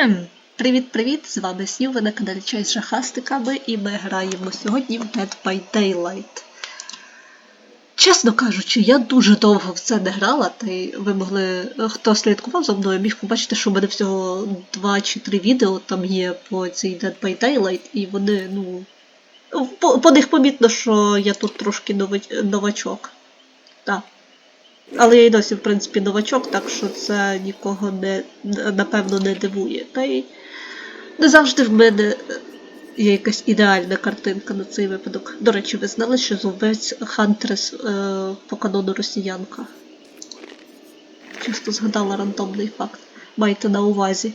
Ем, Привіт-привіт! З вами Сів, ви на каналі Чай з Жахастиками і ми граємо сьогодні в Dead by Daylight. Чесно кажучи, я дуже довго в це не грала, та й ви могли, хто слідкував за мною, міг побачити, що в мене всього 2 чи 3 відео там є по цій Dead by Daylight, і вони, ну. По, по них помітно, що я тут трошки новачок. Так. Але я й досі, в принципі, новачок, так що це нікого не, напевно не дивує. Та й не завжди в мене є якась ідеальна картинка на цей випадок. До речі, ви знали, що зубець Хантрес е, по канону росіянка. Чисто згадала рандомний факт. Майте на увазі.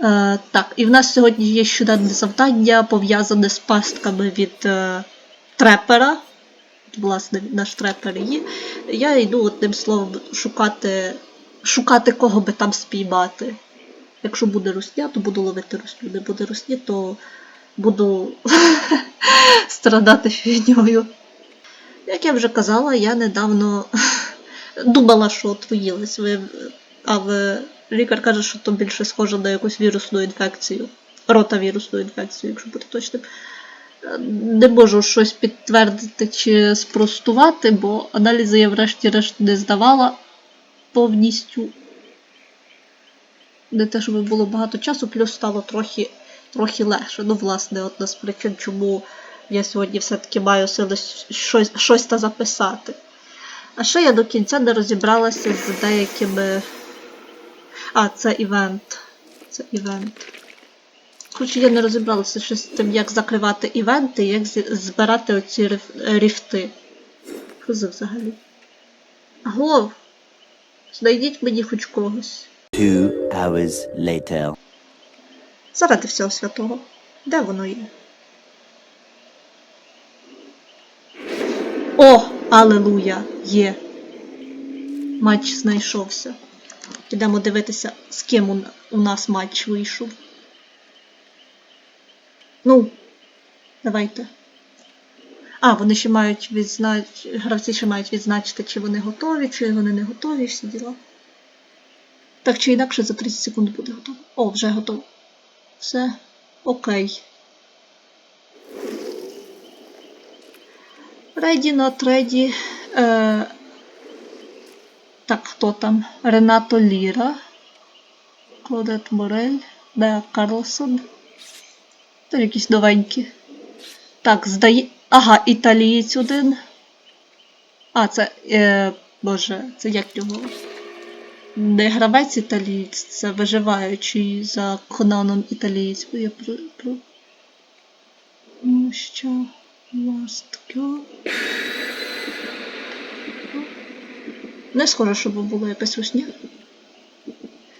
Е, так, і в нас сьогодні є щоденне завдання, пов'язане з пастками від е, трепера власне, наш трепер є. Я йду одним словом шукати, шукати кого би там спіймати. Якщо буде русня, то буду ловити русню. Не буде русні, то буду страдати фігньою. Як я вже казала, я недавно думала, що отруїлась. Але лікар каже, що то більше схоже на якусь вірусну інфекцію. Ротавірусну інфекцію, якщо бути точним не можу щось підтвердити чи спростувати, бо аналізи я врешті-решт не здавала повністю. Не те, щоб було багато часу, плюс стало трохи трохи легше. Ну, власне, одна з причин, чому я сьогодні все-таки маю сили щось, щось та записати. А ще я до кінця не розібралася з деякими. А, це івент. Це івент. Коротше, я не розібралася ще з тим, як закривати івенти, як збирати оці ріфти. Що це взагалі? Агов! Знайдіть мені хоч когось. Two hours later. Заради всього святого. Де воно є? О! Алелуя! Є! Матч знайшовся. Підемо дивитися, з ким у нас матч вийшов. Ну, давайте. А, вони ще мають відзначити. Гравці ще мають відзначити, чи вони готові, чи вони не готові, всі діла. Так чи інакше за 30 секунд буде готово. О, вже готово. Все. Окей. Ready, not ready. Е... Так, хто там? Ренато Ліра. Клодет Морель. Деа Карлсон. Та якісь новенькі. Так, здає. Ага, італієць один. А, це. Е, Боже, це як його? Не гравець італієць, це виживаючий за конаном італієць. Я про. про... Ну, що? Last. Не схоже, щоб було якась русня.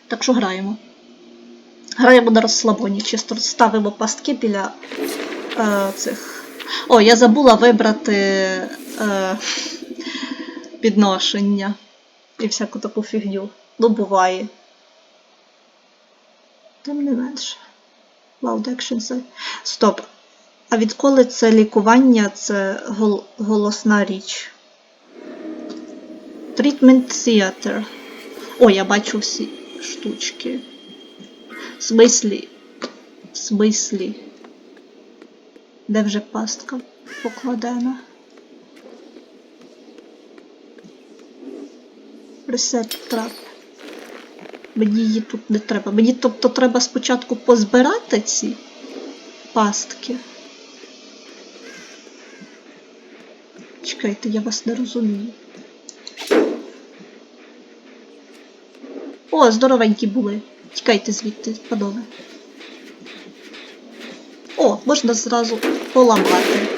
Так що граємо. Граємо на розслабоні, чисто ставимо пастки біля е, цих. О, я забула вибрати е, підношення і всяку таку фігню. Ну, буває. Тим не менше. Loud. Стоп. А відколи це лікування, це гол- голосна річ. Treatment Theater. О, я бачу всі штучки. В смислі? В смислі? Де вже пастка покладена? Reset trap. Мені її тут не треба. Мені тобто треба спочатку позбирати ці пастки. Чекайте, я вас не розумію. О, здоровенькі були. Тікайте звідти, панове. О, можна зразу поламати.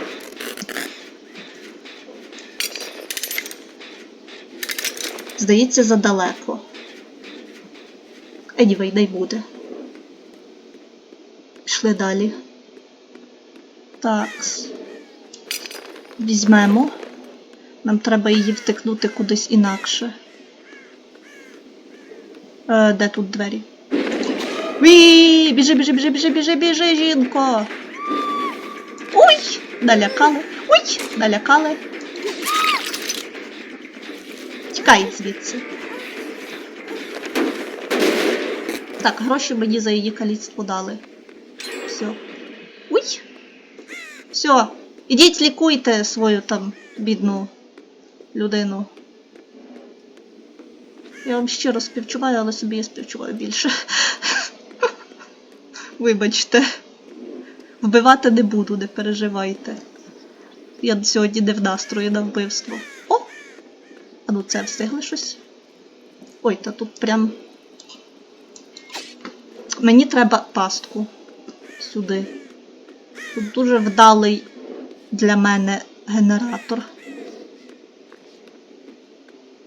Здається, задалеко. Anyway, не буде. Пішли далі. Так. Візьмемо. Нам треба її втикнути кудись інакше. Е, де тут двері? Ві! Біжи, біжи, біжи, біжи, біжи, біжи, жінко! Ой! Налякали. Ой! Налякали. Тікай звідси. Так, гроші мені за її каліцтво дали. Все. Уй! Все. Ідіть лікуйте свою там бідну людину. Я вам щиро співчуваю, але собі я співчуваю більше. Вибачте. Вбивати не буду, не переживайте. Я сьогодні не в настрої на вбивство. О! А ну це встигли щось? Ой, та тут прям. Мені треба пастку сюди. Тут дуже вдалий для мене генератор.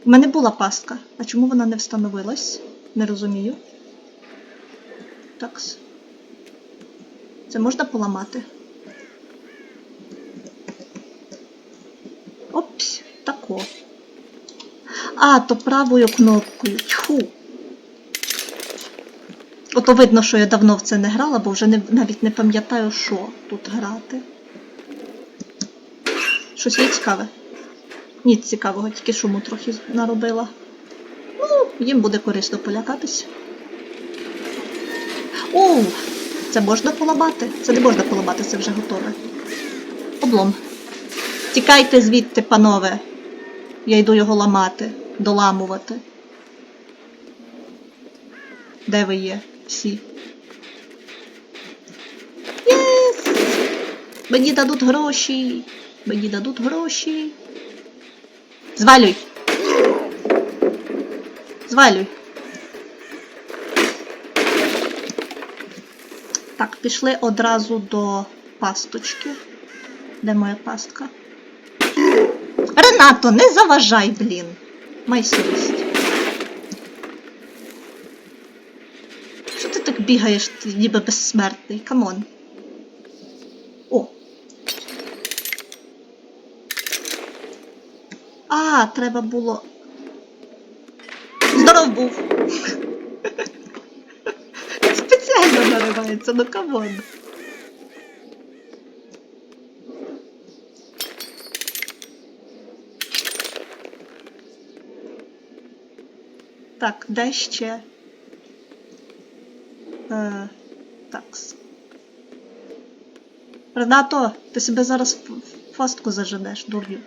У мене була пастка. А чому вона не встановилась? Не розумію. Такс. Це можна поламати? Опс, тако. А, то правою кнопкою. Тьфу. Ото видно, що я давно в це не грала, бо вже не, навіть не пам'ятаю, що тут грати. Щось є цікаве? Ні, цікавого, тільки шуму трохи наробила. Ну, їм буде корисно полякатись. Оу! Це можна поламати? Це не можна поламати, це вже готове. Облом. Тікайте звідти, панове. Я йду його ламати, доламувати. Де ви є? Всі? Єс! Мені дадуть гроші. Мені дадуть гроші. Звалюй. Звалюй. Так, пішли одразу до пасточки. Де моя пастка? Ренато, не заважай, блін. Май совість. Що ти так бігаєш, ти ніби безсмертний? Камон. О. А, треба було. Здоров був. Наривається, ну камон. Так, де ще? Е, такс. Ренато, ти себе зараз в фастку заженеш, дурню.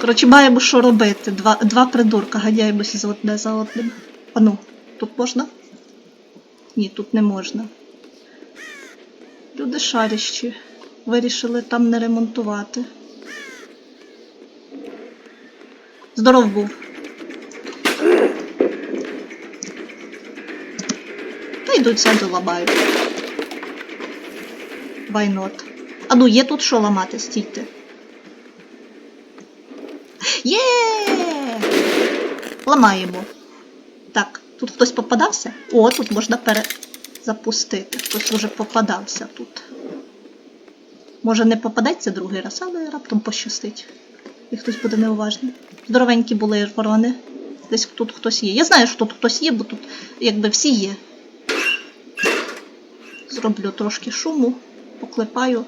Коротше, маємо що робити. Два, два придурка ганяємося за одне за одним. А ну, тут можна? Ні, тут не можна. Люди шарящі. Вирішили там не ремонтувати. Здоров був. Та йдуть сяду ламаю. Why not? А ну, є тут що ламати, стійте. Є! Ламаємо. Так, тут хтось попадався? О, тут можна перезапустити. Хтось уже попадався тут. Може не попадеться другий раз, але раптом пощастить. І хтось буде неуважний. Здоровенькі були ворони. Десь тут хтось є. Я знаю, що тут хтось є, бо тут якби всі є. Зроблю трошки шуму, поклепаю.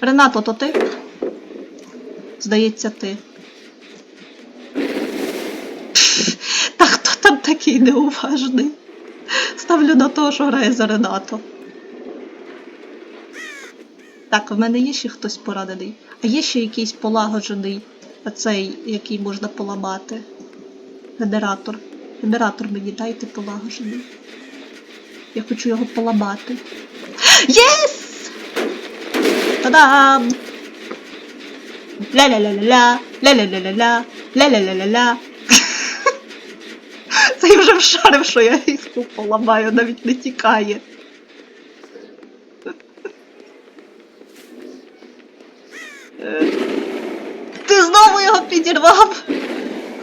Ренато, то ти? Здається, ти. Та хто там такий неуважний? Ставлю на того, що грає за Ренато. Так, в мене є ще хтось поранений. А є ще якийсь полагоджений, цей, який можна поламати. Генератор. Генератор мені дайте полагоджений. Я хочу його поламати. Єс! Та-дам! Ля-ля-ля-ля-ля, ля-ля-ля-ля-ля, ля-ля-ля-ля-ля. Це вже вшарив, що я їх поламаю, навіть не тікає. Е, Ти знову його підірвав,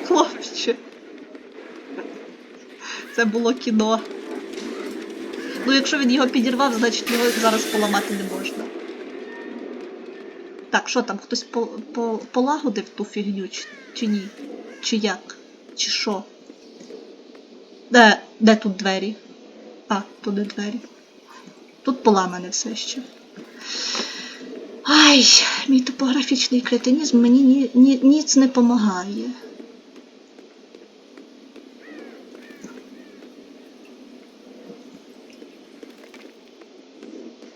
хлопче. Це було кіно. Ну, якщо він його підірвав, значить його зараз поламати не можна. Так, що там, хтось по, по, полагодив ту фігню, чи, чи ні? Чи як? Чи що? Де, де тут двері? А, туди двері. Тут поламане все ще. Ай, мій топографічний кретинізм мені ні, ні, ніц не помагає.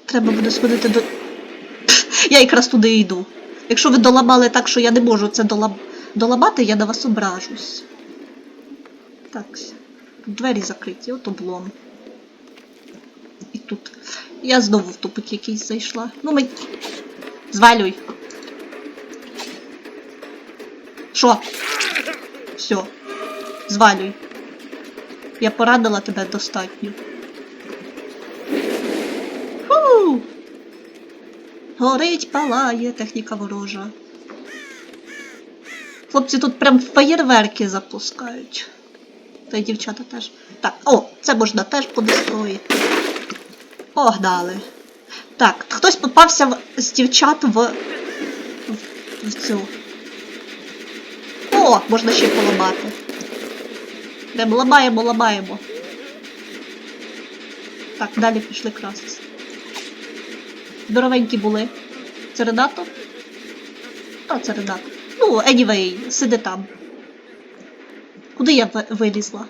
Треба буде сходити до. Я якраз туди йду. Якщо ви доламали так, що я не можу це долаб... доламати, я на вас ображусь. Так. Тут двері закриті, от облом. І тут. Я знову в тупик якийсь зайшла. Ну ми. Звалюй. Що? Все. Звалюй. Я порадила тебе достатньо. Горить, палає, техніка ворожа. Хлопці тут прям феєрверки запускають. Та й дівчата теж. Так, о, це можна теж подестроїти. Погнали. Так, хтось попався в, з дівчат в, в, в цю. О, можна ще поламати. Прям ламаємо, ламаємо. Так, далі пішли красти. Здоровенькі були. Це редактор? Та, це редактор. Ну, anyway, сиди там. Куди я вилізла?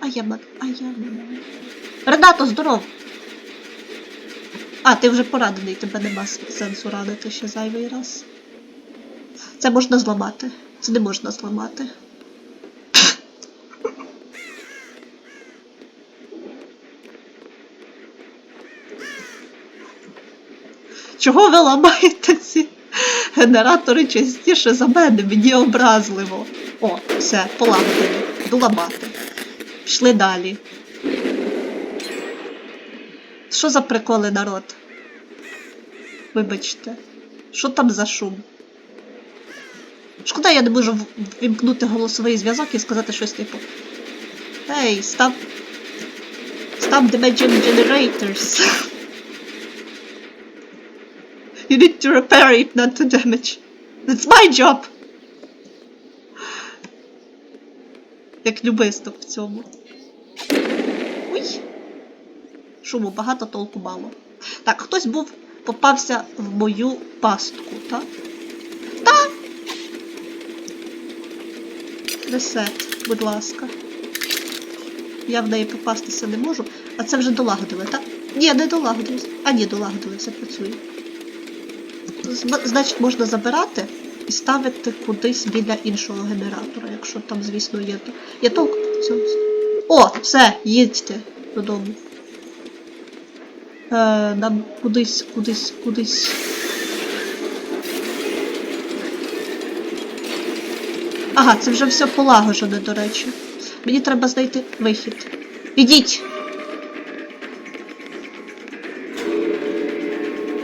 А я мат. А я. Редато, здоров! А, ти вже поранений, тебе нема сенсу ранити ще зайвий раз. Це можна зламати. Це не можна зламати. Чого ви ламаєте ці генератори частіше за мене? Мені образливо. О, все, полагодили. Буду ламати. Пішли далі. Що за приколи, народ? Вибачте. Що там за шум? Шкода, я не можу вімкнути голосовий зв'язок і сказати щось типу. Hey, stop. Stop dimension generators. You need to repair it, not to damage. That's my job. Як любисток в цьому. Ой. Шуму багато, толку мало. Так, хтось був, попався в мою пастку, так? Так! Ресет, будь ласка. Я в неї попастися не можу. А це вже долагодили, так? Ні, не долагодили. А ні, долагодили, все працює. Зна- Значить, можна забирати і ставити кудись біля іншого генератора, якщо там, звісно, є. то- Є толк в цьому. О, все, їдьте додому. Е, нам кудись, кудись, кудись. Ага, це вже все полагоджене, до речі. Мені треба знайти вихід. Ідіть!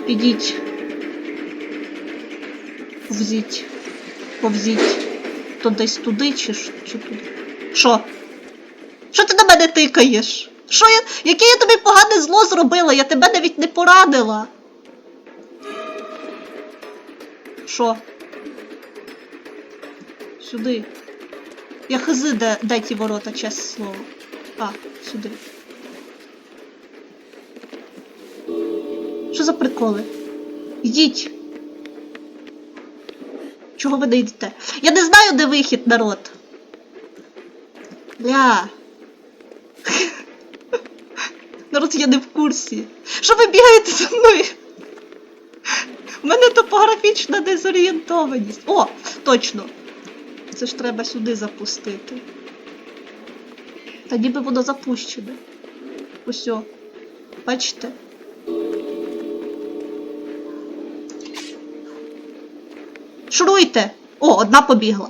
Ідіть. Повзіть. Повзіть. То десь туди чи, чи туди? Що? Що ти на мене тикаєш? Що я. Яке я тобі погане зло зробила? Я тебе навіть не порадила. Що? Сюди. Я хази, де, де ті ворота, чесне слово. А, сюди. Що за приколи? Ідіть. Чого ви не йдете? Я не знаю, де вихід, народ. Бля. Народ, я не в курсі. Що ви бігаєте за мною? У мене топографічна дезорієнтованість. О, точно. Це ж треба сюди запустити. Та ніби воно запущене. Ось. о. Бачите? Шуруйте! О, одна побігла.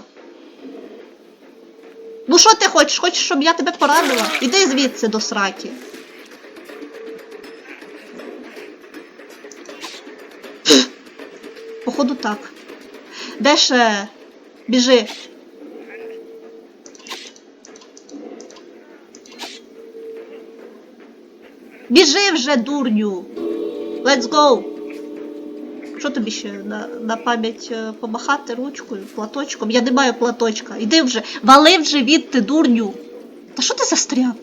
Ну що ти хочеш? Хочеш, щоб я тебе порадила? Іди звідси до сраки. Походу так. Де ще? Біжи. Біжи вже, дурню. Let's go. Що тобі ще на на пам'ять е, помахати ручкою, платочком? Я не маю платочка. Іди вже, вали в живіт, ти дурню. Та що ти застряв?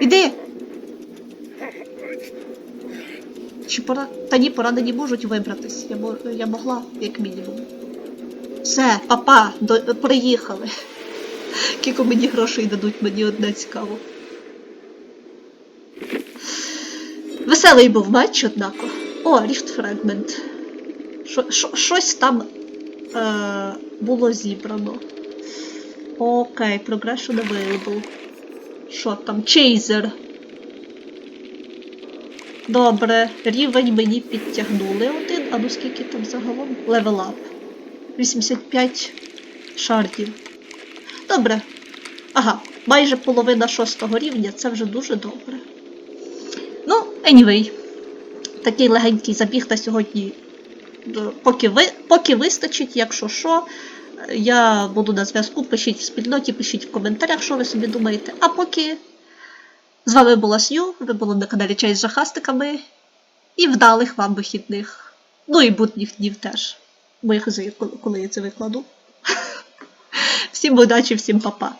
Іди. Чи пора... Та ні, поранені можуть вибратись. Я бо... я могла, як мінімум. Все, папа, до... приїхали. Кілько мені грошей дадуть, мені одне цікаво. Веселий був матч, однако. О. Шо- шо- Щось там е, було зібрано. Окей, progression available. Що там? Chaser. Добре, рівень мені підтягнули один, а ну скільки там загалом? Up. 85 шардів. Добре. Ага, майже половина шостого рівня, це вже дуже добре. Anyway, такий легенький забіг на сьогодні. Поки, ви, поки вистачить, якщо що, я буду на зв'язку. Пишіть в спільноті, пишіть в коментарях, що ви собі думаєте. А поки з вами була Сью, ви були на каналі Чай з жахастиками. І вдалих вам вихідних. Ну і будніх днів теж. Бо я коли я це викладу. Всім удачі, всім па-па.